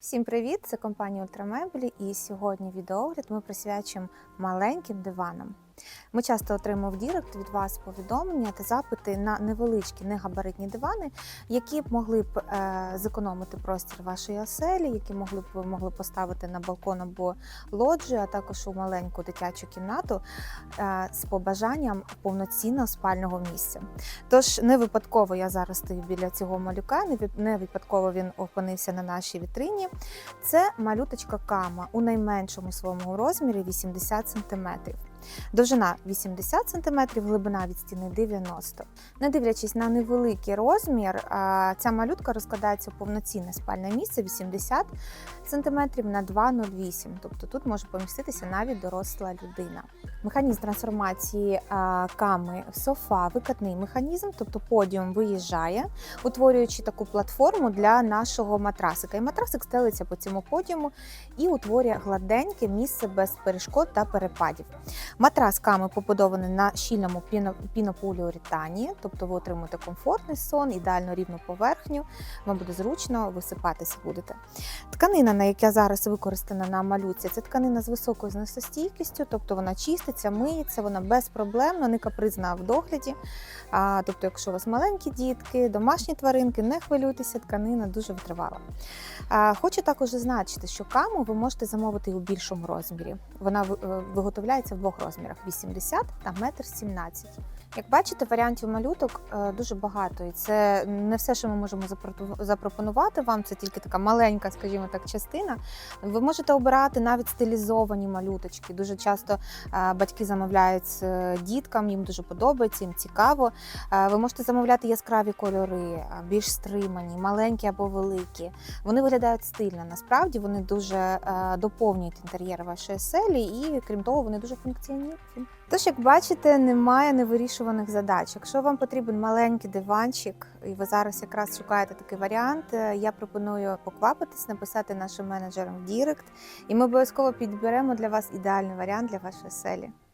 Всім привіт! Це компанія Ультрамеблі, і сьогодні відеоогляд ми присвячимо маленьким диванам. Ми часто отримуємо в Дірект від вас повідомлення та запити на невеличкі негабаритні дивани, які б могли б е, зекономити простір вашої оселі, які могли б ви могли поставити на балкон або лоджію, а також у маленьку дитячу кімнату е, з побажанням повноцінного спального місця. Тож не випадково я зараз стою біля цього малюка, не випадково він опинився на нашій вітрині. Це малюточка кама у найменшому своєму розмірі 80 см. Довжина 80 см, глибина від стіни 90 Не дивлячись на невеликий розмір, ця малютка розкладається у повноцінне спальне місце 80 см на 2,08 Тобто тут може поміститися навіть доросла людина. Механізм трансформації а, ками в софа викатний механізм, тобто подіум виїжджає, утворюючи таку платформу для нашого матрасика. І матрасик стелиться по цьому подіуму і утворює гладеньке місце без перешкод та перепадів. Матрас ками побудований на щільному піно- пінополіуретані, тобто ви отримуєте комфортний сон, ідеально рівну поверхню, вам буде зручно висипатися будете. Тканина, на яка зараз використана на малюці, це тканина з високою зносостійкістю, тобто вона чиститься, миється, вона безпроблемна, не капризна в догляді. А, тобто, якщо у вас маленькі дітки, домашні тваринки, не хвилюйтеся, тканина дуже витривала. А, Хочу також зазначити, що каму ви можете замовити у більшому розмірі. Вона е, виготовляється в двох розмірах: 80 та 1,17 м. Як бачите, варіантів малюток е, дуже багато, і це не все, що ми можемо запропонувати вам. Це тільки така маленька, скажімо так, частина. Ви можете обирати навіть стилізовані малюточки. Дуже часто е, батьки замовляють е, діткам, їм дуже подобається, їм цікаво. Е, Ви можете замовляти яскраві кольори, е, більш стримані, маленькі або великі. Вони виглядають стильно. Насправді вони дуже доповнюють інтер'єр вашої оселі, і крім того, вони дуже функціонують. Тож, як бачите, немає невирішуваних задач. Якщо вам потрібен маленький диванчик, і ви зараз якраз шукаєте такий варіант, я пропоную поквапитись, написати нашим менеджерам в Дірект, і ми обов'язково підберемо для вас ідеальний варіант для вашої оселі.